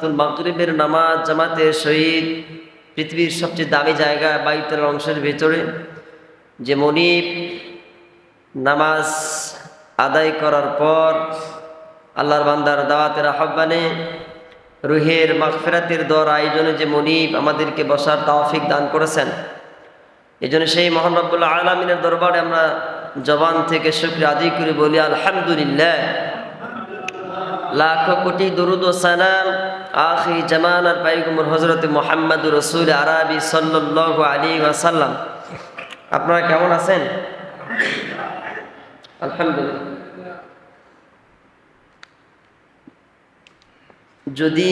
সালাতুল মাগরিবের নামাজ জামাতের শহীদ, পৃথিবীর সবচেয়ে দামি জায়গা বাইতের অংশের ভেতরে। যে মনিব নামাজ আদায় করার পর আল্লাহর বান্দার দাওয়াতের আহ্বানে রুহের মাগফিরাতের দর আয়োজনে যে মনিব আমাদেরকে বসার তাওফিক দান করেছেন। এই জন্য সেই মহান আলমিনের দরবারে আমরা জবান থেকে শুক্রিয়া আদি করে, বলি আলহামদুলিল্লাহ। লাখ কোটি দরুদ ও সালাম। আখি জামানার পাইগুমর হজরত মোহাম্মদ রসুল আরবি সাল্লাহ আলী ওয়াসাল্লাম। আপনারা কেমন আছেন? আলহামদুলিল্লাহ। যদি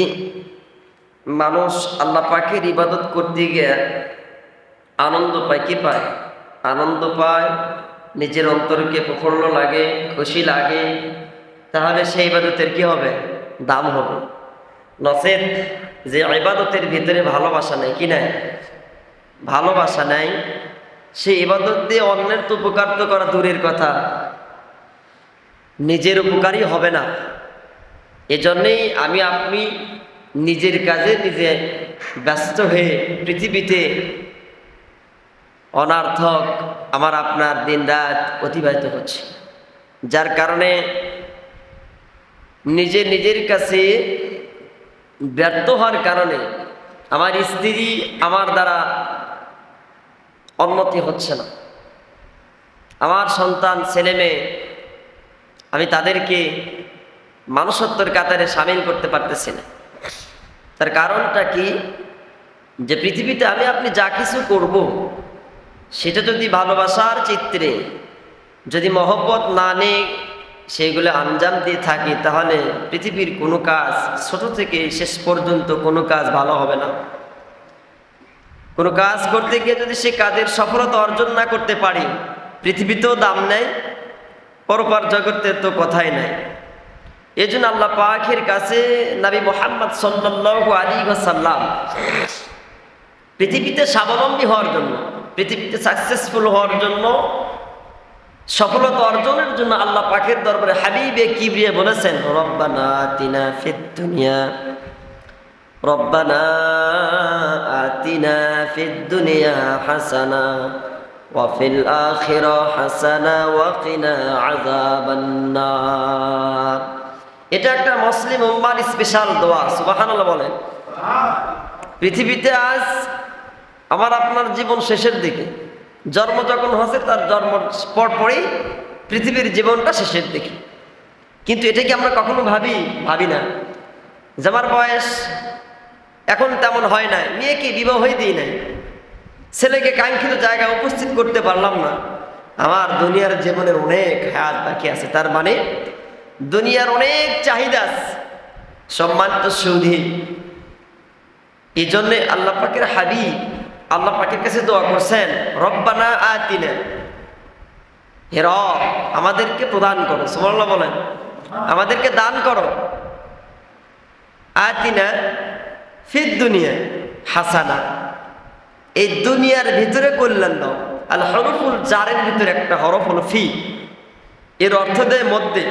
মানুষ আল্লাহ পাখির ইবাদত করতে গিয়ে আনন্দ পায়, কি পায়? আনন্দ পায়, নিজের অন্তরকে প্রফুল্ল লাগে, খুশি লাগে তাহলে সেই ইবাদতের কি হবে? দাম হবে। নচেত যে ইবাদতের ভিতরে ভালোবাসা নেই, কি নাই? ভালোবাসা নাই। সেই ইবাদত দিয়ে অন্যের তো উপকার তো করা দূরের কথা। নিজের উপকারই হবে না। এজন্যেই আমি, আপনি নিজের কাজে নিজে ব্যস্ত হয়ে পৃথিবীতে অনার্থক আমার আপনার দিন রাত অতিবাহিত হচ্ছে। যার কারণে নিজে নিজের কাছে ব্যর্থ হওয়ার কারণে আমার স্ত্রী আমার দ্বারা উন্নতি হচ্ছে না। আমার সন্তান, ছেলে মেয়ে, আমি তাদেরকে মানুষত্বর কাতারে সামিল করতে পারতেছি না। তার কারণটা কি? যে পৃথিবীতে আমি আপনি যা কিছু করব, সেটা যদি ভালোবাসার চিত্রে, যদি মহব্বত না নেই সেইগুলো আঞ্জাম দিয়ে থাকি, তাহলে পৃথিবীর কোনো কাজ ছোট থেকে শেষ পর্যন্ত কোনো কাজ ভালো হবে না। কোনো কাজ করতে গিয়ে যদি সে কাজের সফলতা অর্জন না করতে পারি, পৃথিবীতেও দাম নেই, পরপার জগতে তো কথাই নাই। এই জন্য আল্লাহ পাখির কাছে নবী মোহাম্মদ সাল্লাল্লাহু আলী সাল্লাম পৃথিবীতে স্বাবলম্বী হওয়ার জন্য, পৃথিবীতে সাকসেসফুল হওয়ার জন্য সফলতা অর্জনের জন্য আল্লাহ পাকের দরবারে হাবিবে কিবরিয়ে বলেছেন রব্বানা তিনা ফিদ দুনিয়া রব্বানা আতিনা ফিদ দুনিয়া হাসানা ওয়াফিল আখিরা হাসানা ওয়াকিনা আযাবান নার। এটা একটা মুসলিম উম্মার স্পেশাল দোয়া সুবহানাল্লাহ বলেন। পৃথিবীতে আজ আমার আপনার জীবন শেষের দিকে জন্ম যখন হচ্ছে তার জন্ম পর পরেই পৃথিবীর জীবনটা শেষের দিকে। কিন্তু এটা কি আমরা কখনো ভাবি? ভাবি না। যে আমার বয়স এখন তেমন হয় না মেয়েকে বিবাহই দিই নাই, ছেলেকে কাঙ্ক্ষিত জায়গায় উপস্থিত করতে পারলাম না। আমার দুনিয়ার জীবনের অনেক হায়াত বাকি আছে, তার মানে দুনিয়ার অনেক চাহিদা সম্মানিত সৌধি। এই জন্যে আল্লাহ পাকের হাবিব আল্লাহ পাকের কাছে দোয়া করছেন, রব্বানা আতিনা। হে রব, আমাদেরকে প্রদান করো সুমাল্লাহ বলেন। আমাদেরকে দান করো। আতিনা ফির দুনিয়া হাসানা। এই দুনিয়ার ভিতরে কল্যাণ দাও। আল হরফুল জারের ভিতরে একটা হরফ হলো ফি। এর অর্থ দেয় মধ্যে।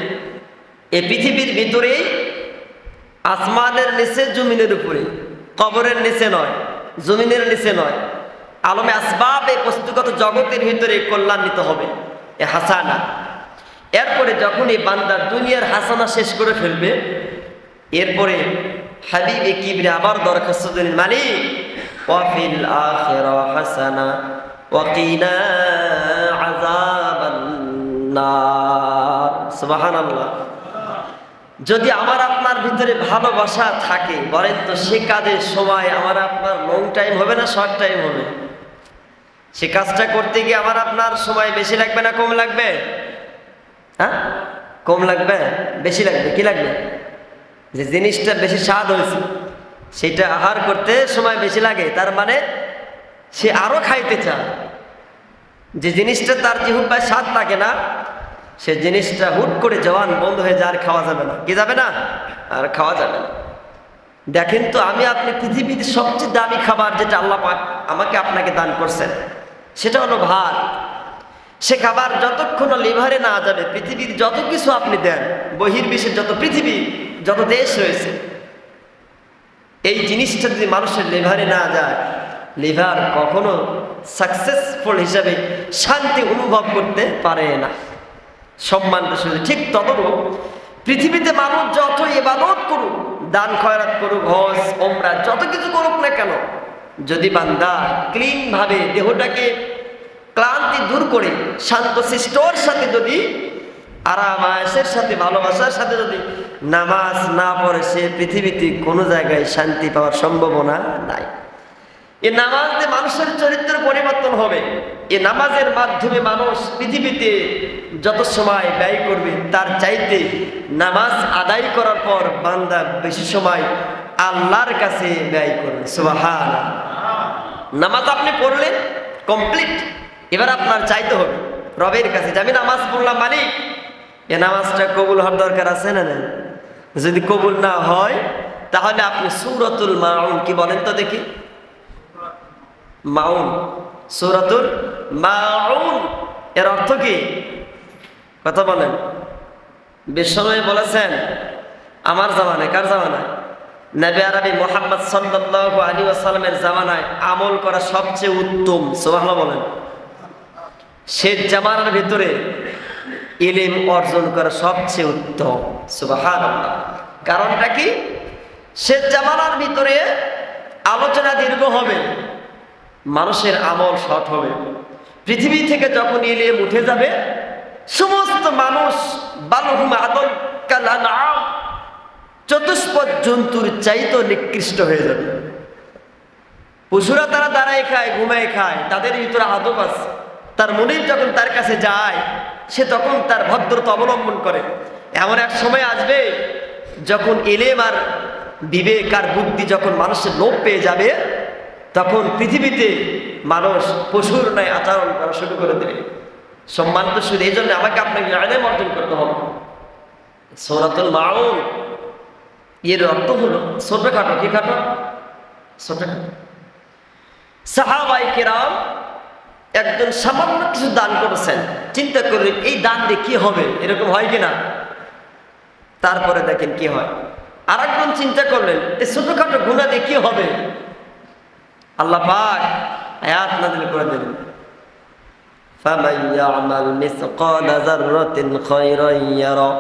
এ পৃথিবীর ভিতরেই আসমানের নিচে, জমিনের উপরে, কবরের নিচে নয়। জমিনের নিচে নয়। আলমে আসবাব এই বস্তুগত জগতের ভিতরে কল্যাণ নিতে হবে। এ হাসানা। এরপরে যখন এই বান্দা দুনিয়ার হাসানা শেষ করে ফেলবে, এরপরে হাবিবে কিবরে আবার দরখাস্ত দিলেন মালিক, ওয়াফিল আখিরা হাসানা ওয়াকিনা আযাবান নার। সুবহানাল্লাহ। যদি আমার আপনার ভিতরে ভালোবাসা থাকে, বলেন তো সে কাজের সময়, আমার আপনার লং টাইম হবে না শর্ট টাইম হবে? সে কাজটা করতে গিয়ে আমার আপনার সময় বেশি লাগবে না কম লাগবে? হ্যাঁ? কম লাগবে? বেশি লাগবে? কি লাগবে? যে জিনিসটা বেশি স্বাদ হয়েছে, সেটা আহার করতে সময় বেশি লাগে, তার মানে সে আরও খাইতে চায়। যে জিনিসটা তার জিহুব্বায় স্বাদ লাগে না সে জিনিসটা হুট করে জওয়ান বন্ধ হয়ে যায়, আর খাওয়া যাবে না। কি যাবে না? আর খাওয়া যাবে না। দেখেন তো, আমি আপনি পৃথিবীর সবচেয়ে দামি খাবার যেটা আল্লাহ পাক আমাকে আপনাকে দান করছেন, সেটা হলো ভাত। সে খাবার যতক্ষণ লিভারে না যাবে, পৃথিবীর যত কিছু আপনি দেন, বহির্বিশ্বের যত পৃথিবী, যত দেশ রয়েছে, এই জিনিসটা যদি মানুষের লিভারে না যায়, লিভার কখনো সাকসেসফুল হিসাবে শান্তি অনুভব করতে পারে না। সম্মানটা শুধু ঠিক তদরূপ পৃথিবীতে মানুষ যত ইবাদত করুক, দান খয়রাত করুক, হজ ওমরা যত কিছু করুক না কেন, যদি বান্দা ক্লিন ভাবে দেহটাকে ক্লান্তি দূর করে শান্ত শিষ্টর সাথে যদি, আরাম আয়াসের সাথে, ভালোবাসার সাথে যদি নামাজ না পড়ে, সে পৃথিবীতে কোনো জায়গায় শান্তি পাওয়ার সম্ভাবনা নাই। এ নামাজ দিয়ে মানুষের চরিত্রের পরিবর্তন হবে। এ নামাজের মাধ্যমে মানুষ পৃথিবীতে যত সময় ব্যয় করবে, তার চাইতে নামাজ আদায় করার পর বান্দা বেশি সময় আল্লাহর কাছে ব্যয় করবে। সুবাহান নামাজ আপনি পড়লেন কমপ্লিট এবার আপনার চাইতে হবে, রবের কাছে যে আমি নামাজ পড়লাম মালিক, এ নামাজটা কবুল হওয়ার দরকার আছে না না যদি কবুল না হয়, তাহলে আপনি সুরতুল মাউন কি বলেন তো দেখি। মাউন, সুরাতুল মাউন। এর অর্থ কি? কথা বলেন। বিশ্বনবী বলেছেন, আমার জামানায়, কার জামানায়? নবী আরবি মোহাম্মদ সাল্লাল্লাহু আলী আসালামের জামানায় আমল করা সবচেয়ে উত্তম, সুবহানাল্লাহ বলেন। সে জামানার ভিতরে ইলিম অর্জন করা সবচেয়ে উত্তম, সুবহানাল্লাহ। কারণটা কি? সে জামানার ভিতরে আলোচনা দীর্ঘ হবে। মানুষের আমল সৎ হবে। পৃথিবী থেকে যখন ইলিম উঠে যাবে, সমস্ত মানুষ বালুহুম আদল কালানাম চতুষ্পদ জন্তুর চাইতো নিকৃষ্ট হয়ে যাবে। পশুরা তারা দাঁড়ায় খায়, ঘুমায় খায়, তাদের ভিতরে আদব আছে। তার মনিব যখন তার কাছে যায়, সে তখন তার ভদ্রতা অবলম্বন করে। এমন এক সময় আসবে, যখন এলেম আর বিবেক আর বুদ্ধি যখন মানুষের লোভ পেয়ে যাবে তখন পৃথিবীতে মানুষ পশুর ন্যায় আচরণ করা শুরু করে দেবে সম্মান তো শুধু এই জন্য আমাকে আপনাকে আইনে অর্জন করতে হবে। সৌরাতুল মাউন। এর অর্থ হলো ছোট খাটো কি খাটো? ছোট খাটো সাহাবাই কেরাম একজন সামান্য কিছু দান করেছেন। চিন্তা করলেন এই দান দিয়ে কি হবে? এরকম হয় কিনা? তারপরে দেখেন কি হয়। আর চিন্তা করলেন, এই ছোটখাটো গুণা দিয়ে কি হবে? আল্লাহ পাক আয়াত নাজিল করে দিলেন فمن يعمل مثقال ذرة خيرا يره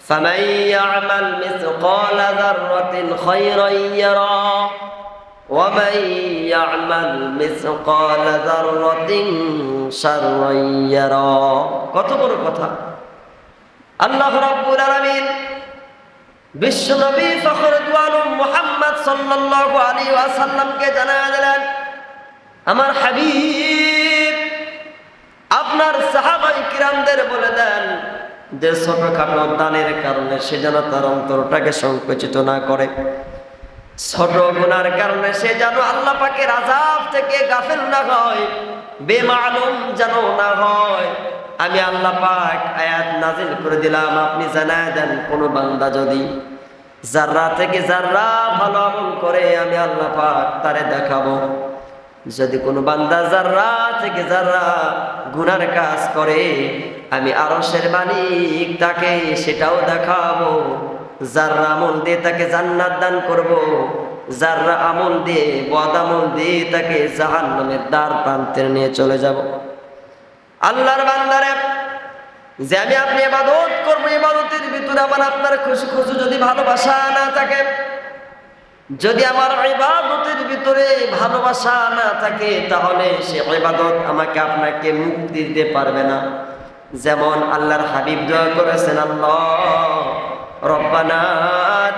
فمن يعمل مثقال ذرة خيرا يره ومن يعمل مثقال ذرة شرا يره কত বড় কথা আল্লাহ রাব্বুল আলামিন বিশ্বনবী আলম মুহাম্মদ সাল্লাল্লাহু আলাইহি ওয়াসাল্লামকে জানায়া দিলেন, আমার হাবিব, আপনার সাহাবাই কিরামদের বলে দেন যে ছোটখাটো দানের কারণে সে যেন তার অন্তরটাকে সংকুচিত না করে। ছোট গুনার কারণে সে যেন আল্লাহ পাকের আজাব থেকে গাফেল না হয়, বেমালুম যেন না হয়। আমি আল্লাহ পাক আয়াত নাজিল করে দিলাম, আপনি জানায় দেন কোন বান্দা যদি যাররা থেকে যাররা ভালো আমল করে, আমি আল্লাহ পাক তারে দেখাবো। যদি কোনো বান্দা যাররা থেকে যাররা গুনার কাজ করে, আমি আরশের মালিক তাকে সেটাও দেখাবো। যাররা আমল দিয়ে তাকে জান্নাত দান করব, যাররা আমল দিয়ে, বদ আমল দিয়ে তাকে জাহান্নামের দ্বার প্রান্তে নিয়ে চলে যাব। আল্লাহর বান্দারে, যে আমি আপনি এবাদত করব এবাদতের ভিতরে আমার আপনার খুশি খুশি যদি ভালোবাসা না থাকে, যদি আমার ইবাদতের ভিতরে ভালোবাসা না থাকে, তাহলে সে ইবাদত আমাকে আপনাকে মুক্তি দিতে পারবে না। যেমন আল্লাহর হাবিব দোয়া করেছেন, আল্লাহ, রব্বানা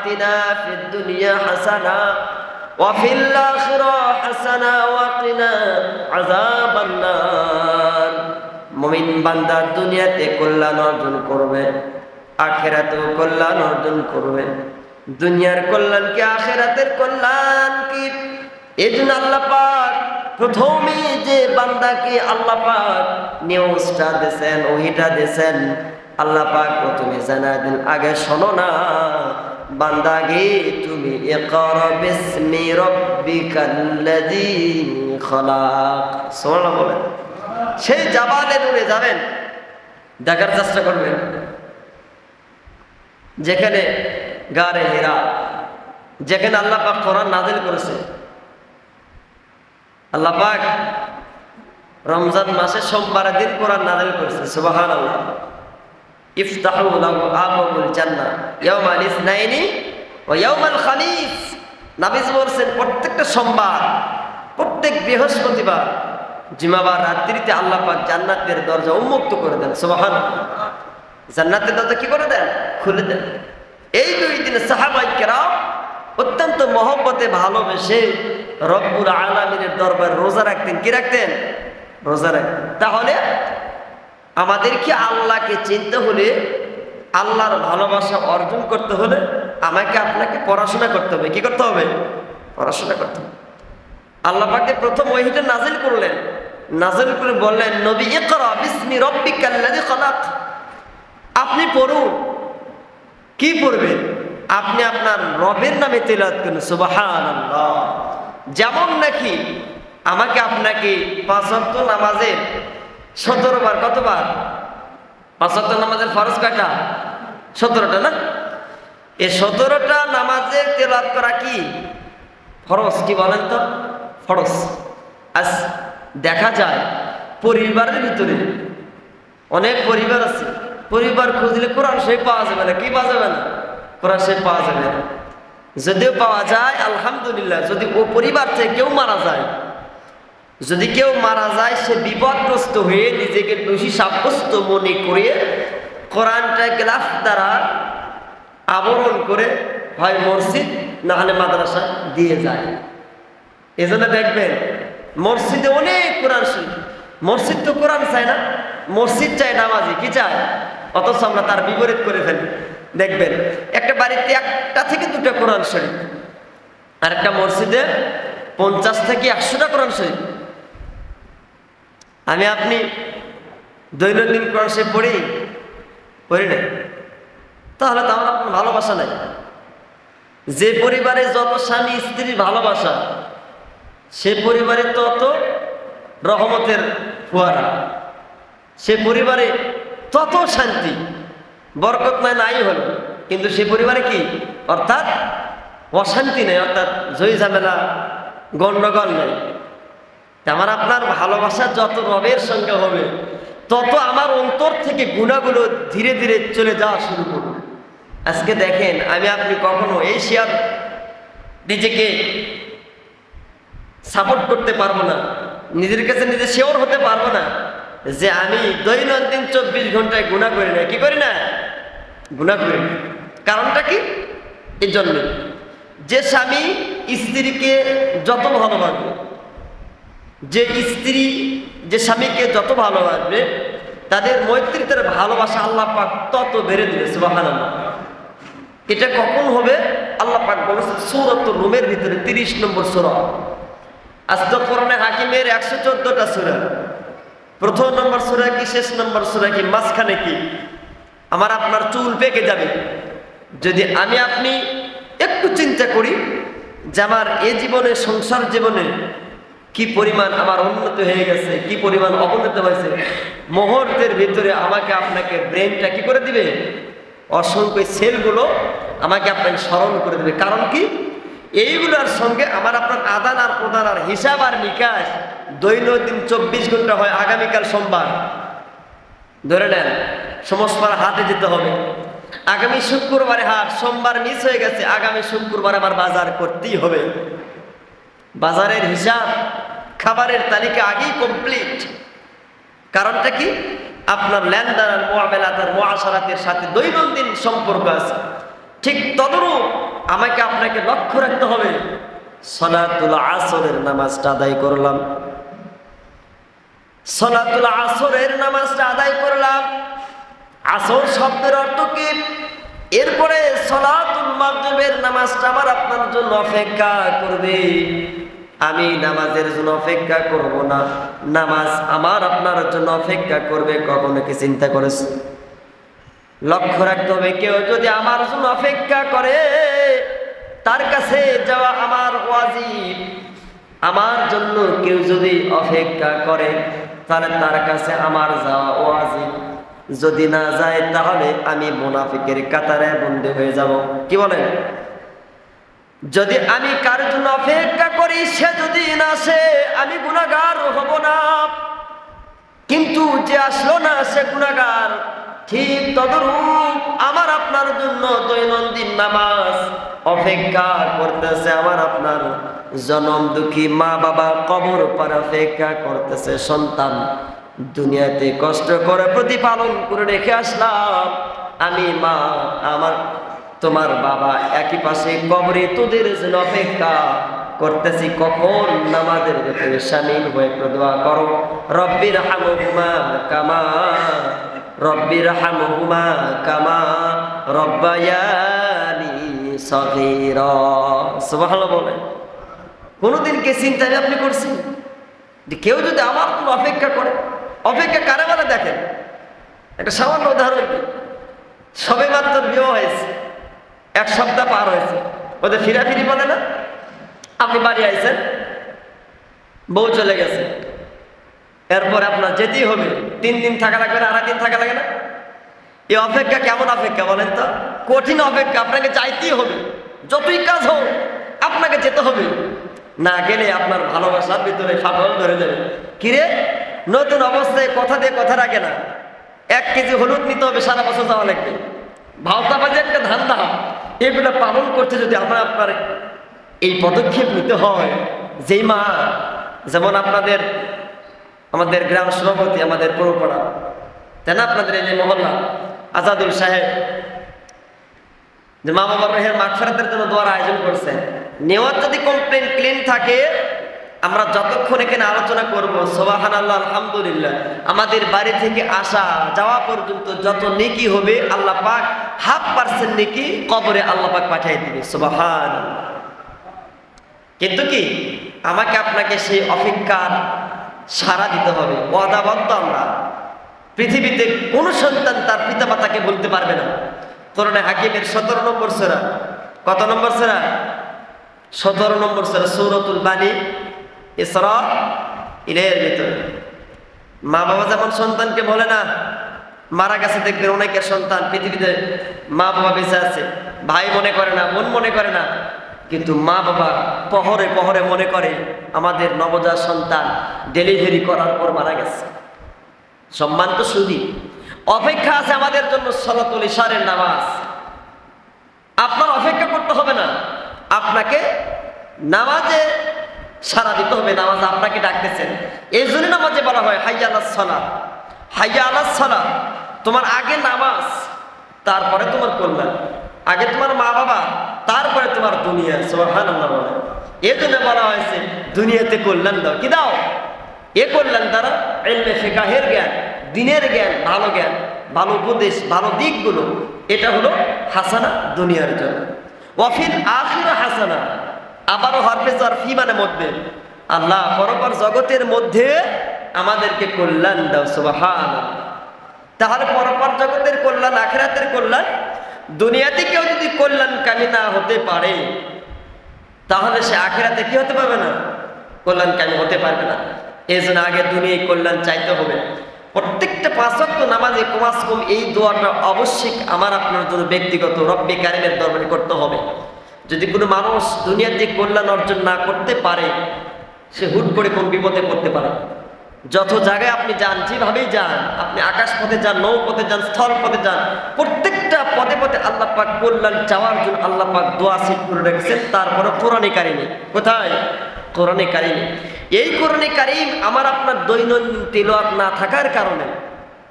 তিনা ফিদ দুনিয়া হাসানা, ওয়া ফিল হাসানা, ওয়া কিনা মুমিন বান্দা দুনিয়াতে কল্যাণ অর্জন করবে, আখেরাতেও কল্যাণ অর্জন করবে। দুনিয়ার কল্যাণ কি, আখেরাতের কল্যাণ কি? এই জন্য আল্লাহ প্রথমে যে বান্দাকে আল্লাহ পাক নিউজটা দিয়েছেন, ওহিটা দিয়েছেন, আল্লাহ পাক প্রথমে জানা দিন, আগে শোনো না তুমি রব্বিকাল্লাযী খলাক। সুবহানাল্লাহ বলেন। সেই জাবালে উড়ে যাবেন, দেখার চেষ্টা করবেন। যেখানে গারে হেরা, যেখানে আল্লাহ পাক কোরআন নাজিল করেছে। আল্লাহ পাক রমজান মাসে সোমবারের দিন কোরআন নাজিল করেছে সুবাহান আল্লাহ প্রত্যেকটা সোমবার, প্রত্যেক বৃহস্পতিবার জিমাবার রাত্রিতে আল্লাহ পাক জান্নাতের দরজা উন্মুক্ত করে দেন, সুবাহান। জান্নাতের দরজা কি করে দেন? খুলে দেন। এই দুই দিনে সাহাবাই কেরাম অত্যন্ত মহব্বতে ভালোবেসে রব্বুল আলমিনের দরবার রোজা রাখতেন। কি রাখতেন? রোজা রাখতেন। তাহলে আমাদেরকে আল্লাহকে চিনতে হলে, আল্লাহর ভালোবাসা অর্জন করতে হলে আমাকে আপনাকে পড়াশোনা করতে হবে। কি করতে হবে? পড়াশোনা করতে হবে। আল্লাহ পাকে প্রথম ওইটা নাজিল করলেন। নাজিল করে বললেন, নবী, ইকরা বিসমি রব্বিকাল্লাযী খলাক। আপনি পড়ুন। কি পড়বেন? আপনি আপনার রবের নামে তেলাওয়াত করুন, সুবহানাল্লাহ। যেমন নাকি আমাকে আপনাকে পাঁচ ওয়াক্ত নামাজের সতেরো বার কতবার? পাঁচ নামাজের ফরজ কয়টা? সতেরোটা না? এই সতেরোটা নামাজের তেলাওয়াত করা কি? ফরজ কি বলেন তো? ফরজ আজ দেখা যায় পরিবারের ভিতরে অনেক পরিবার আছে। পরিবার খুঁজলে কোরআন সে পাওয়া যাবে না, কি পাওয়া যাবে না? কোরআন সে পাওয়া যাবে না। যদিও পাওয়া যায়, আলহামদুলিল্লাহ, যদি ও পরিবার থেকে কেউ মারা যায়, যদি কেউ মারা যায়, সে বিপদগ্রস্ত হয়ে নিজেকে দোষী সাব্যস্ত মনে করে কোরআনটা গ্লাস দ্বারা আবরণ করে হয় মসজিদ না হলে মাদ্রাসা দিয়ে যায়। এজন্য দেখবেন, মসজিদে অনেক কোরআন শুনি মসজিদ তো কোরআন চায় না, মসজিদ চায় নামাজি কি চায়? অথচ আমরা তার বিপরীত করে ফেলি। দেখবেন, একটা বাড়িতে একটা থেকে দুটা কোরআন শরীফ আর একটা মসজিদে পঞ্চাশ থেকে একশোটা কোরআন শরীফ। আমি আপনি দৈনন্দিন কোরআন শরীফ পড়ি? পড়ি না তাহলে তো আমার ভালোবাসা নাই। যে পরিবারে যত স্বামী স্ত্রীর ভালোবাসা সে পরিবারে তত রহমতের ফোয়ারা। সে পরিবারে তত শান্তি, বরকত নাই হল। কিন্তু সে পরিবারে কি? অর্থাৎ অশান্তি নেই, অর্থাৎ জয়ী ঝামেলা গণ্ডগোল নেই। আমার আপনার ভালোবাসা যত রবের সঙ্গে হবে, তত আমার অন্তর থেকে গুণাগুলো ধীরে ধীরে চলে যাওয়া শুরু করবে। আজকে দেখেন, আমি আপনি কখনো এশিয়ার নিজেকে সাপোর্ট করতে পারব না। নিজের কাছে নিজে শিওর হতে পারব না যে আমি দৈনন্দিন চব্বিশ ঘন্টায় গুণা করি না কি করি না গুণা করি না কারণটা কি? এই জন্য যে স্বামী স্ত্রীকে যত ভালোবাসবে, যে স্ত্রী, যে স্বামীকে যত ভালোবাসবে, তাদের মৈত্রীতের ভালোবাসা আল্লাহ পাক তত বেড়ে দিবে সুবাহান এটা কখন হবে? আল্লাহ পাক বলেছে সৌরত্ব রুমের ভিতরে তিরিশ নম্বর সোরা। আস্ত কোরআনে হাকিমের একশো চোদ্দটা সুরা। প্রথম নম্বর সুরা কি, শেষ নম্বর সুরা কি, মাঝখানে কি? আমার আপনার চুল পেকে যাবে। যদি আমি আপনি একটু চিন্তা করি যে আমার এ জীবনে, সংসার জীবনে কি পরিমাণ আমার উন্নত হয়ে গেছে, কি পরিমাণ অবনত হয়েছে, মুহূর্তের ভিতরে আমাকে আপনাকে ব্রেনটা কি করে দিবে? অসংখ্য সেলগুলো আমাকে আপনাকে স্মরণ করে দেবে। কারণ কি? এইগুলোর সঙ্গে আমার আপনার আদান আর প্রদান আর হিসাব আর নিকাশ দৈনন্দিন চব্বিশ ঘণ্টা হয় আগামীকাল সোমবার। ধরে নেন সমস্যার হাটে যেতে হবে। আগামী শুক্রবারে হাট, সোমবার মিস হয়ে গেছে, আগামী শুক্রবার আমার বাজার করতেই হবে। বাজারের হিসাব, খাবারের তালিকা আগেই কমপ্লিট কারণটা কি? আপনার লেনদেন মোয়াবেলাতের মোয়াশারাতের সাথে দৈনন্দিন সম্পর্ক আছে। ঠিক তদরূপ আমাকে আপনাকে লক্ষ্য রাখতে হবে। সলাতুল আসরের নামাজটা আদায় করলাম। সলাতুল আসরের নামাজটা আদায় করলাম। আসর শব্দের অর্থ কি? এরপরে সলাতুল মাগরিবের নামাজটা আমার আপনার জন্য অপেক্ষা করবে। আমি নামাজের জন্য অপেক্ষা করব না। নামাজ আমার আপনার জন্য অপেক্ষা করবে, কখনো কি চিন্তা করেছে? লক্ষ্য রাখতে হবে, কেউ যদি আমার জন্য অপেক্ষা করে, তার কাছে যাওয়া আমার ওয়াজিব। আমার জন্য কেউ যদি অপেক্ষা করে, তাহলে তার কাছে আমার যাওয়া ওয়াজিব। যদি না যায়, তাহলে আমি মোনাফিকের কাতারে বন্দী হয়ে যাব। কি বলেন? যদি আমি কার জন্য অপেক্ষা করি, সে যদি না আসে, আমি গুণাগার হব না। কিন্তু যে আসলো না, সে গুণাগার ঠিক তদরূপ আমার আপনার জন্য দৈনন্দিন নামাজ অপেক্ষা করতেছে, আমার আপনার জনম দুঃখী মা বাবা কবর পার অপেক্ষা করতেছে, সন্তান দুনিয়াতে কষ্ট করে প্রতিপালন করে রেখে আসলাম। আমি মা, আমার, তোমার বাবা একই পাশে কবরে তোদের জন্য অপেক্ষা করতেছি, কখন নামাজের ভেতরে সামিল হয়ে একটু দোয়া করো। রব্বির হামহুমা কামা রব্বির হামহুমা কামা রব্বায়ানি সগীরা। সুবহানাল্লাহ বলে কোনোদিন কে চিন্তা আপনি করছেন? যে কেউ যদি আমার কোনো অপেক্ষা করে, অপেক্ষা কারে বলে দেখেন? একটা সামান্য উদাহরণ। সবে মাত্র বিয়ে হয়েছে, এক সপ্তাহ পার হয়েছে। ওদের ফিরাফিরি বলে না? আপনি বাড়ি আইছেন, বউ চলে গেছে। এরপর আপনার যেতেই হবে। তিন দিন থাকা লাগবে না আড়াই দিন থাকা লাগে না। এই অপেক্ষা কেমন অপেক্ষা বলেন তো? কঠিন অপেক্ষা, আপনাকে চাইতেই হবে। যতই কাজ হোক, আপনাকে যেতে হবে। না গেলে আপনার ভালোবাসার ভিতরে ফাটল ধরে যাবে। কিরে নতুন অবস্থায় কথা দিয়ে কথা রাখে না। এক কেজি হলুদ নিতে হবে, সারা বছর যাওয়া লাগবে। ভাওতাবাজে একটা ধান্দা। এগুলো পালন করতে যদি আমরা আপনার এই পদক্ষেপ নিতে হয়, যেই মা, যেমন আপনাদের আমাদের গ্রাম সভাপতি, আমাদের পৌরপাড়া। তাই না আপনাদের এই যে মহল্লা? আজাদুল সাহেব। যে মা বাবার রহের মাগফেরাতের জন্য দোয়ার আয়োজন করছে নেওয়ার যদি কমপ্লেন ক্লিন থাকে, আমরা যতক্ষণ এখানে আলোচনা করব সোবাহান আল্লাহ আলহামদুলিল্লাহ, আমাদের বাড়ি থেকে আসা যাওয়া পর্যন্ত যত নেকি হবে, আল্লাহ পাক হাফ পার্সেন্ট নেকি কবরে আল্লাহ পাক পাঠিয়ে দিবে সোবাহান কিন্তু কি, আমাকে আপনাকে সেই অপেক্ষার সাড়া দিতে হবে, ওয়াদাবদ্ধ আমরা। পৃথিবীতে কোন সন্তান তার পিতা মাতাকে বলতে পারবে না। করোনা হাকিমের সতেরো নম্বর সেরা। কত নম্বর সেরা? সতেরো নম্বর সেরা, সৌরতুল বাণী ইসরা। ইলের ভিতরে। মা বাবা যেমন সন্তানকে বলে না, মারা গেছে দেখবেন অনেকের সন্তান পৃথিবীতে মা বাবা বেঁচে আছে, ভাই মনে করে না, বোন মনে করে না। কিন্তু মা বাবা পহরে পহরে মনে করে, আমাদের নবজাত সন্তান ডেলিভারি করার পর মারা গেছে। সম্মান তো শুধু অপেক্ষা আছে আমাদের জন্য সলাতুল ইশারের নামাজ। আপনার অপেক্ষা করতে হবে না। আপনাকে নামাজে সারা দিতে হবে, নামাজ আপনাকে ডাকতেছেন। এই জন্য নামাজে বলা হয়, হাইয়া আলাহ সলা। হাইয়া আলাহ সলা, তোমার আগে নামাজ, তারপরে তোমার কল্যাণ। আগে তোমার মা বাবা, তারপরে তোমার দুনিয়া সোহান বলে। জন্য বলা হয়েছে, দুনিয়াতে কল্যাণ দাও। কি দাও? এ কল্যাণ দ্বারা এলমে ফেকাহের জ্ঞান, দিনের জ্ঞান, ভালো জ্ঞান, ভালো উপদেশ, ভালো দিকগুলো, এটা হলো হাসানা দুনিয়ার জন্য। ওয়াফিল আখির হাসানা, আবারও হরফে ফি মানে মধ্যে। আল্লাহ পরপর জগতের মধ্যে আমাদেরকে কল্যাণ দাও সুবাহান তাহলে পরপর জগতের কল্যাণ, আখেরাতের কল্যাণ দুনিয়াতে কেউ যদি কল্যাণকামী না হতে পারে, তাহলে সে আখেরাতে কি হতে পারবে না? কল্যাণকামী হতে পারবে না। এই জন্য আগে দুনিয়ায় কল্যাণ চাইতে হবে। প্রত্যেকটা পাঁচক্ত নামাজে কমাস কম, এই দোয়াটা অবশ্যই আমার আপনার জন্য ব্যক্তিগত, রব্বি কারিমের দরবারে করতে হবে। যদি কোনো মানুষ দুনিয়াতে কল্যাণ অর্জন না করতে পারে, সে হুট করে কোন বিপদে পড়তে পারে। যত জায়গায় আপনি যান, যেভাবেই যান, আপনি আকাশ পথে যান নৌ পথে যান স্থল পথে যান, প্রত্যেকটা পদে পথে আল্লাহ পাক কল্যাণ চাওয়ার জন্য আল্লাহ পাক দোয়া সিট করে রেখেছেন। তারপরে কোরআনে কারিমে। কোথায়? কোরআনে কারিমে। এই কোরআনে কারিম আমার আপনার দৈনন্দিন তেলোয়াত না থাকার কারণে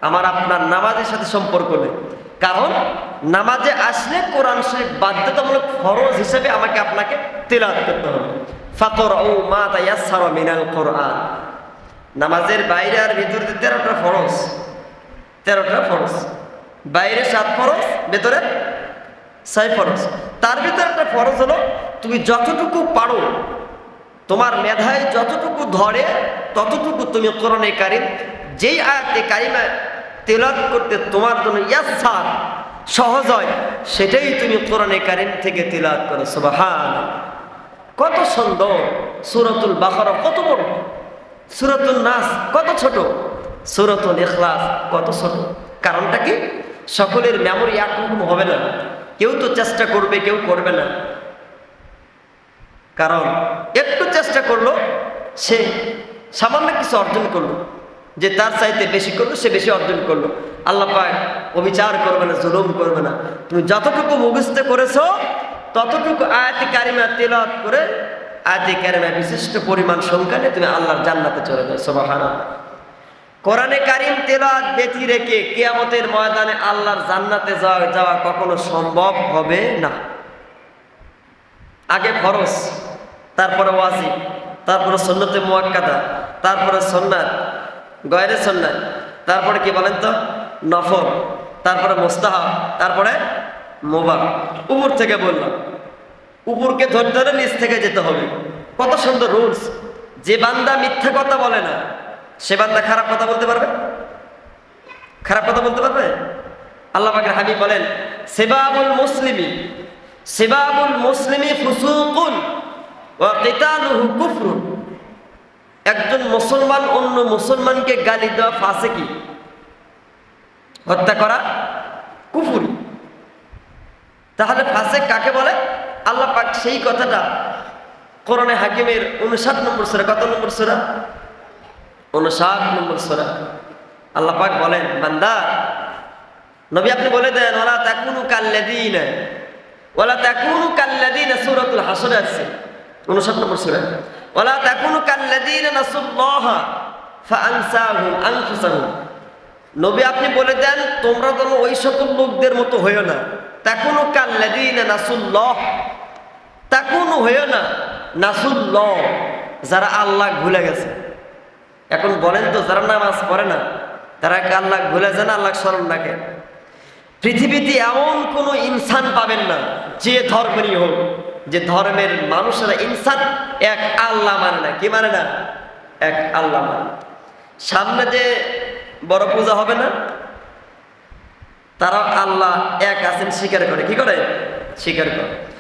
আমার আপনার নামাজের সাথে সম্পর্ক নেই। কারণ নামাজে আসলে কোরআন শরীফ বাধ্যতামূলক ফরজ হিসেবে আমাকে আপনাকে তেলাওয়াত করতে হবে। ফাকর ও মা তাইয়াসার মিনাল কোরআন। নামাজের বাইরে আর ভিতরে তেরোটা ফরজ। তেরোটা ফরজ। বাইরে সাত ফরজ, ভেতরে ছয় ফরজ। তার ভিতরে একটা ফরজ হলো, তুমি যতটুকু পারো, তোমার মেধায় যতটুকু ধরে, ততটুকু তুমি কোরআনে কারিম, যেই আয়াতে কারিমা তেলাত করতে তোমার জন্য ইয়াসার, সহজ হয়, সেটাই তুমি কোরআনে কারিম থেকে তেলাত করো। সুবাহান কত সুন্দর সুরতুল বাখরা কত বড়। সুরতুল নাস কত ছোট? সুরতুল ইখলাস কত ছোট? কারণটা কি? সকলের মেমোরি একরকম হবে না। কেউ তো চেষ্টা করবে, কেউ করবে না। কারণ একটু চেষ্টা করল, সে সামান্য কিছু অর্জন করল। যে তার চাইতে বেশি করল, সে বেশি অর্জন করল। আল্লাহ পাক অবিচার করবে না, জুলুম করবে না। তুমি যতটুকু মুখস্থ করেছ, ততটুকু আয়াতি কারিমা তেলাওয়াত করে আয়াতি কারিমা বিশিষ্ট পরিমাণ সংখ্যা নিয়ে তুমি আল্লাহর জান্নাতে চলে যাও, সুবহানাল্লাহ। কোরআনে কারিম তেলাওয়াত বেঁচি রেখে কেয়ামতের ময়দানে আল্লাহর জান্নাতে যাওয়া যাওয়া কখনো সম্ভব হবে না। আগে ফরজ, তারপরে ওয়াজি তারপরে সন্ন্যতে মুয়াক্কাদা, তারপরে সন্ন্যাত গয়রে সন্ন্যাত তারপরে কি বলেন তো? নফল, তারপরে মোস্তাহা তারপরে মোবাক উপর থেকে বললাম উপরকে ধরে ধরে নিচ থেকে যেতে হবে। কত সুন্দর রুলস যে বান্দা মিথ্যা কথা বলে না, সে বান্দা খারাপ কথা বলতে পারবে? খারাপ কথা বলতে পারবে? আল্লাহ পাকের হাবিব বলেন, সেবাবুল মুসলিমি সেবাবুল মুসলিমি ফুসুকুন কুফরুন। একজন মুসলমান অন্য মুসলমানকে গালি দেওয়া ফাঁসে কি? হত্যা করা কুফুরি। তাহলে ফাঁসে কাকে বলে? আল্লাহ পাক সেই কথাটা কোরআনে হাকিমের উনষাট নম্বর সুরা, কত নম্বর সুরা? উনষাট নম্বর সুরা। আল্লাহ পাক বলেন, বান্দা, নবী আপনি বলে দেন ওলা তাকুনু কাল্লাদিন ওলা তাকুনু কাল্লাদিন সূরাতুল হাসরে আছে। উনষাট নম্বর সুরা। ওলা তাকুনু কাল্লাদিন নাসুল্লাহ ফাআনসাহুম আনফুসাহুম নবী আপনি বলে দেন, তোমরা যেন ওই সকল লোকদের মতো হইও না। তা তাকুনু কাল্লাদিন নাসুল্লাহ। কোনো হইও না, নাসুল্লাহ, যারা আল্লাহ ভুলে গেছে। এখন বলেন তো, যারা নামাজ পড়ে না, তারা আল্লাহ ভুলে যায় না, আল্লাহ স্মরণ রাখে? পৃথিবীতে এমন কোনো ইনসান পাবেন না, যে ধর্মেরই হোক, যে ধর্মের মানুষেরা ইনসান এক আল্লাহ মানে না। কি মানে না? এক আল্লাহ মানে। সামনে যে বড় পূজা হবে না? তারা আল্লাহ এক আছেন, স্বীকার করে। কি করে? স্বীকার করে।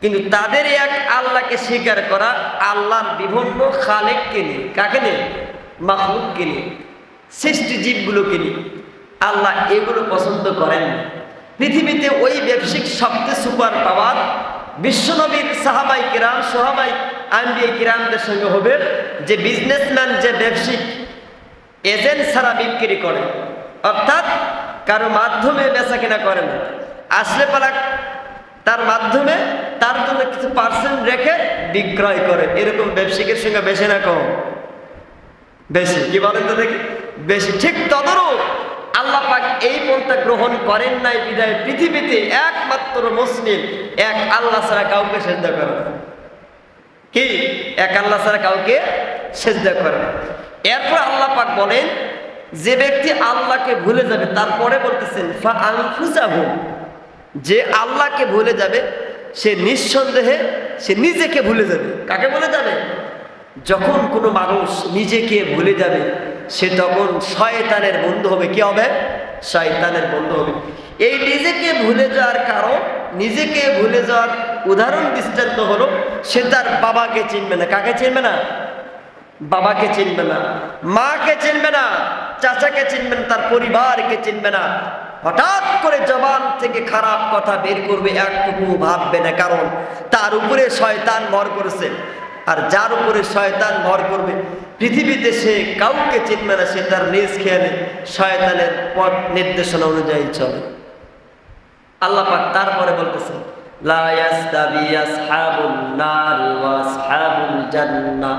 কিন্তু তাদের এক আল্লাহকে স্বীকার করা আল্লাহর বিভিন্ন খালেককে নিয়ে, কাকে নিয়ে? মাহলুককে নিয়ে, সৃষ্টি জীবগুলোকে নিয়ে। আল্লাহ এগুলো পছন্দ করেন পৃথিবীতে ওই ব্যবসায়িক সবচেয়ে সুপার পাওয়ার বিশ্বনবীর সাহাবাই কিরাম, সোহাবাই আম্বিয়া কিরামদের সঙ্গে হবে যে বিজনেসম্যান যে ব্যবসায়িক এজেন্ট ছাড়া বিক্রি করে। অর্থাৎ কারও মাধ্যমে বেচা কেনা করে না। আসলে পালা তার মাধ্যমে তার জন্য কিছু পার্সেন্ট রেখে বিক্রয় করে। এরকম ব্যবসায়িকের সঙ্গে বেশি না কম। বেশি, কি বলেন তো দেখি? বেশি। ঠিক তদরূপ আল্লাহ পাক এই পন্থা গ্রহণ করেন নাই বিদায় পৃথিবীতে একমাত্র মুসলিম। এক আল্লাহ ছাড়া কাউকে সেজদা করে কি? এক আল্লাহ ছাড়া কাউকে সেজদা করে এরপর আল্লাহ পাক বলেন, যে ব্যক্তি আল্লাহকে ভুলে যাবে, তারপরে বলতেছেন ফা আনফুসাহু যে আল্লাহকে ভুলে যাবে, সে নিঃসন্দেহে সে নিজেকে ভুলে যাবে। কাকে ভুলে যাবে? যখন কোনো মানুষ নিজেকে ভুলে যাবে, সে তখন শয়তানের বন্ধু হবে। কি হবে? শয়তানের বন্ধু হবে। এই নিজেকে ভুলে যাওয়ার কারণ, নিজেকে ভুলে যাওয়ার উদাহরণ দৃষ্টান্ত হলো, সে তার বাবাকে চিনবে না। কাকে চিনবে না? বাবাকে চিনবে না, মাকে চিনবে না, চাচাকে চিনবে না, তার পরিবারকে চিনবে না। হঠাৎ করে জবান থেকে খারাপ কথা বের করবে, একটুকু ভাববে না, কারণ তার উপরে শয়তান ভর করেছে। আর যার উপরে শয়তান ভর করবে, পৃথিবীতে সে কাউকে চিনবে না, সে তার নিজ খেয়ালে শয়তানের পথ নির্দেশনা অনুযায়ী চলে। আল্লাহ পাক তারপরে বলতেছেন লা ইয়াস্তাবি আসহাবুন নার ওয়া আসহাবুল জান্নাহ।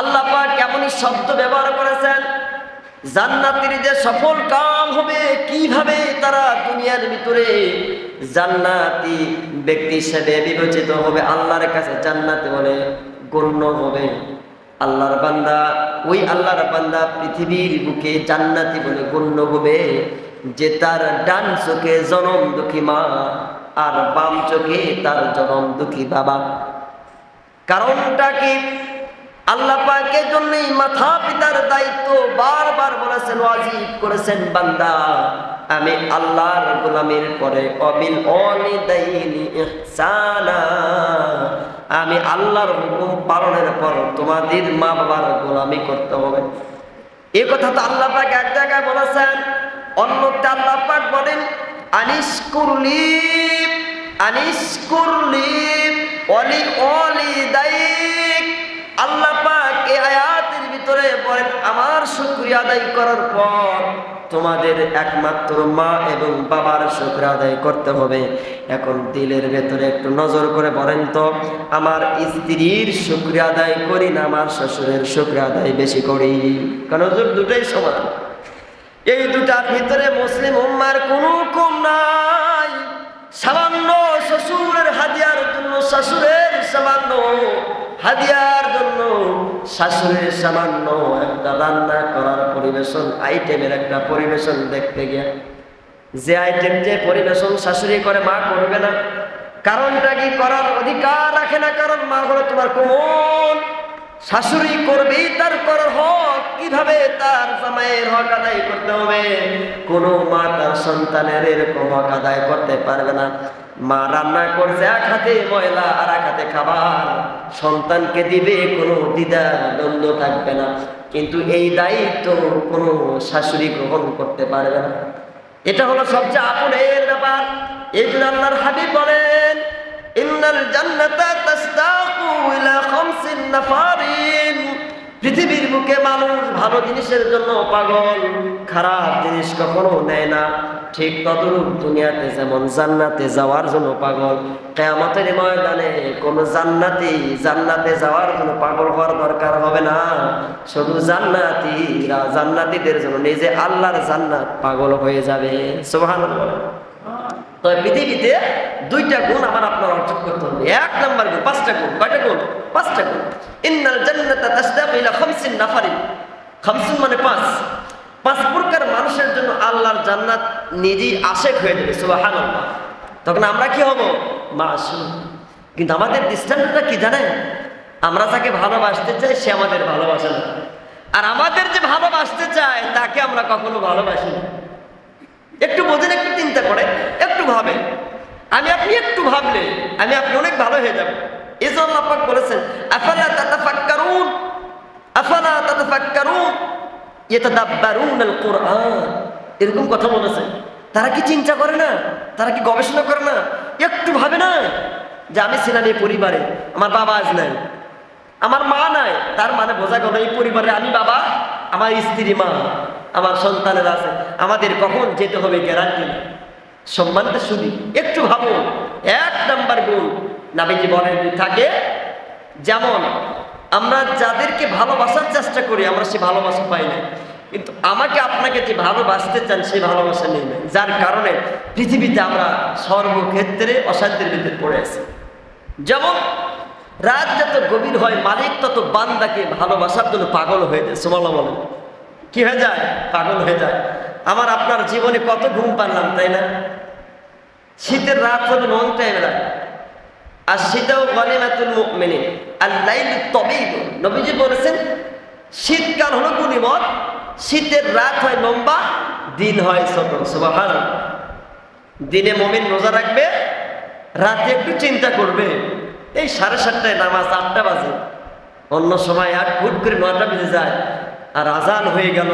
আল্লাহ পাক কেমনই শব্দ ব্যবহার করেছেন, জান্নাতির যে সফল কাম হবে, কীভাবে তারা দুনিয়ার ভিতরে জান্নাতি ব্যক্তি হিসেবে বিবেচিত হবে, আল্লাহর কাছে জান্নাতি বলে গণ্য হবে। আল্লাহর বান্দা, ওই আল্লাহর বান্দা পৃথিবীর বুকে জান্নাতি বলে গণ্য হবে, যে তার ডান চোখে জনম দুঃখী মা, আর বাম চোখে তার জনম দুঃখী বাবা। কারণটা কি? আল্লাহ পাকের জন্যই মাথা পিতার দায়িত্ব বারবার বলেছেন, ওয়াজিব করেছেন, বান্দা, আমি আল্লাহর গোলামের পরে অবিল অলিদাইনি ইহসানা। আমি আল্লাহর হুকুম পালনের পর তোমাদের মা বাবার গোলামি করতে হবে। এ কথা তো আল্লাহ পাক এক জায়গায় বলেছেন অন্যতে আল্লাহ পাক বলেন আনিস কুরলি আনিস কুরলি অলি অলি দায়িক আল্লাহ পাক এই আয়াতের ভিতরে বলেন, আমার শুকরিয়া আদায় করার পর তোমাদের একমাত্র মা এবং বাবার শুক্র আদায় করতে হবে। এখন দিলের ভেতরে একটু নজর করে বলেন তো, আমার স্ত্রীর শুক্র আদায় করি না, আমার শ্বশুরের শুক্র আদায় বেশি করি। কারণ দুটোই সমান। এই দুটার ভিতরে মুসলিম উম্মার কোনো কম নাই। সামান্য শ্বশুরের হাদিয়ার জন্য শ্বশুরের সামান্য হাদিয়ার জন্য শাশুড়ির সামান্য একটা রান্না করার পরিবেশন আইটেমের একটা পরিবেশন দেখতে গিয়া। যে আইটেম যে পরিবেশন শাশুড়ি করে, মা করবে না। কারণটা কি? করার অধিকার রাখে না। কারণ মা হলো তোমার কোমল। শাশুড়ি করবেই তার করার হক। কীভাবে তার জামাইয়ের হক আদায় করতে হবে? কোনো মা তার সন্তানের এরকম হক আদায় করতে পারবে না। মা রান্না করছে এক হাতে ময়লা আর এক হাতে খাবার। সন্তানকে দিবে কোনো দ্বিধা দ্বন্দ্ব থাকবে না। কিন্তু এই দায়িত্ব কোনো শাশুড়ি গ্রহণ করতে পারবে না। এটা হলো সবচেয়ে আপনের ব্যাপার। এই জন্য আল্লাহর হাবিব বলেন, ইন্নাল জান্নাতা তাসতাকু ইলা খামসিন নাফারিন। পৃথিবীর বুকে মানুষ ভালো জিনিসের জন্য পাগল খারাপ জিনিস কখনো নেয় না। ঠিক ততরূপ দুনিয়াতে যেমন জান্নাতে যাওয়ার জন্য পাগল কেয়ামতের ময়দানে কোন জান্নাতি জান্নাতে যাওয়ার জন্য পাগল হওয়ার দরকার হবে না। শুধু জান্নাতিরা জান্নাতিদের জন্য নিজে আল্লাহর জান্নাত পাগল হয়ে যাবে। সুবহানাল্লাহ। তবে পৃথিবীতে দুইটা গুণ আমার আপনার অর্জন করতে হবে। এক নাম্বার গুণ, পাঁচটা গুণ, কয়টা গুণ? পাঁচটা গুণ। ইন্নাল জান্নাতা তাসতাকু ইলা খামসিন নাফারিন খামসিন মানে পাঁচ। পাঁচ প্রকার মানুষের জন্য আল্লাহর জান্নাত নিজেই আশেক হয়ে যাবে, সুবহানাল্লাহ। তখন আমরা কি হব? মাসুম। কিন্তু আমাদের দৃষ্টান্তটা কি জানেন? আমরা যাকে ভালোবাসতে চাই, সে আমাদের ভালোবাসে না। আর আমাদের যে ভালোবাসতে চায়, তাকে আমরা কখনো ভালোবাসি না। একটু বোঝেন, একটু চিন্তা করে একটু ভাবেন। আমি আপনি একটু ভাবলে আমি আপনি অনেক ভালো হয়ে যাব। এই জন্য পাক বলেছেন, আফালা তাতাফাক্কারুন? আফালা তাতাফাক্কারুন? ইয়াতাদাব্বারুন আল কোরআন এরকম কথা বলেছেন। তারা কি চিন্তা করে না? তারা কি গবেষণা করে না? একটু ভাবে না যে আমি ছিলাম এই পরিবারে, আমার বাবা আজ নাই। আমার মা নাই, তার মানে বোঝা গেল এই পরিবারে আমি বাবা, আমার স্ত্রী মা, আমার সন্তানের আছে। আমাদের কখন যেতে হবে গ্যারান্টি নেই। সম্মানটা শুনি, একটু ভাবুন এক নাম্বার গুণ নাবিজি বলেন থাকে, যেমন আমরা যাদেরকে ভালোবাসার চেষ্টা করি, আমরা সে ভালোবাসা পাই না। কিন্তু আমাকে আপনাকে যে ভালোবাসতে চান সেই ভালোবাসা নেই। না যার কারণে পৃথিবীতে আমরা সর্বক্ষেত্রে অশান্তির ভিতরে পড়ে আছি। যেমন রাত যত গভীর হয়, মালিক তত বান্দাকে ভালোবাসার জন্য পাগল হয়ে যায়। সুমাল্লা বলেন। কি হয়ে যায়? পাগল হয়ে যায়। আমার আপনার জীবনে কত ঘুম পারলাম তাই না? শীতের রাত হলো লং টাইম রাত আর শীতেও গনিমাতুল মুমিনিন। আর লাইল তবেই নবীজি বলেছেন, শীতকাল হলো গুণিমত, শীতের রাত হয় লম্বা, দিন হয় ছোট। সুবাহান দিনে মমিন রোজা রাখবে, রাতে একটু চিন্তা করবে। এই সাড়ে সাতটায় নামাজ আটটা বাজে। অন্য সময় আর ফুট করে নয়টা বেজে যায়। আর আজান হয়ে গেল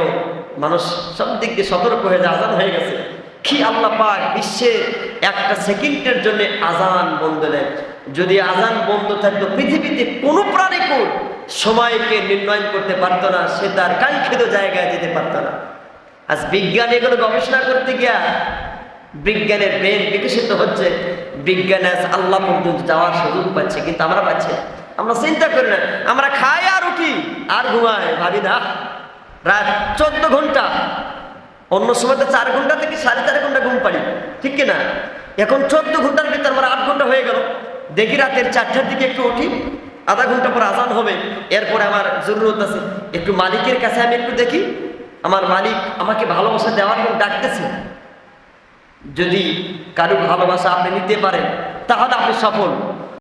মানুষ সব দিক দিয়ে সতর্ক হয়ে যায়, আজান হয়ে গেছে। কি আল্লাহ পাক বিশ্বে একটা সেকেন্ডের জন্য আজান বন্ধ দেন? যদি আজান বন্ধ থাকতো, পৃথিবীতে কোনো প্রাণী কোন সময়কে নির্ণয় করতে পারতো না, সে তার কাঙ্ক্ষিত জায়গায় যেতে পারতো না। আজ বিজ্ঞান এগুলো গবেষণা করতে গিয়া বিজ্ঞানের ব্রেন বিকশিত হচ্ছে। বিজ্ঞান আজ আল্লাহ পর্যন্ত যাওয়ার সুযোগ পাচ্ছে, কিন্তু আমরা পাচ্ছি আমরা চিন্তা করি না, আমরা খাই আর উঠি, আর ঘুমাই, ভাবি না রাত চোদ্দ ঘণ্টা। অন্য সময় তো চার ঘণ্টা থেকে সাড়ে চার ঘণ্টা ঘুম পারি ঠিক কিনা? এখন চোদ্দ ঘণ্টার ভিতর আমার আট ঘণ্টা হয়ে গেল। দেখি রাতের চারটার দিকে একটু উঠি, আধা ঘণ্টা পর আজান হবে। এরপরে আমার জরুরত আছে। একটু মালিকের কাছে আমি একটু দেখি, আমার মালিক আমাকে ভালোবাসা দেওয়ার জন্য ডাকতেছে। যদি কারও ভালোবাসা আপনি নিতে পারেন, তাহলে আপনি সফল।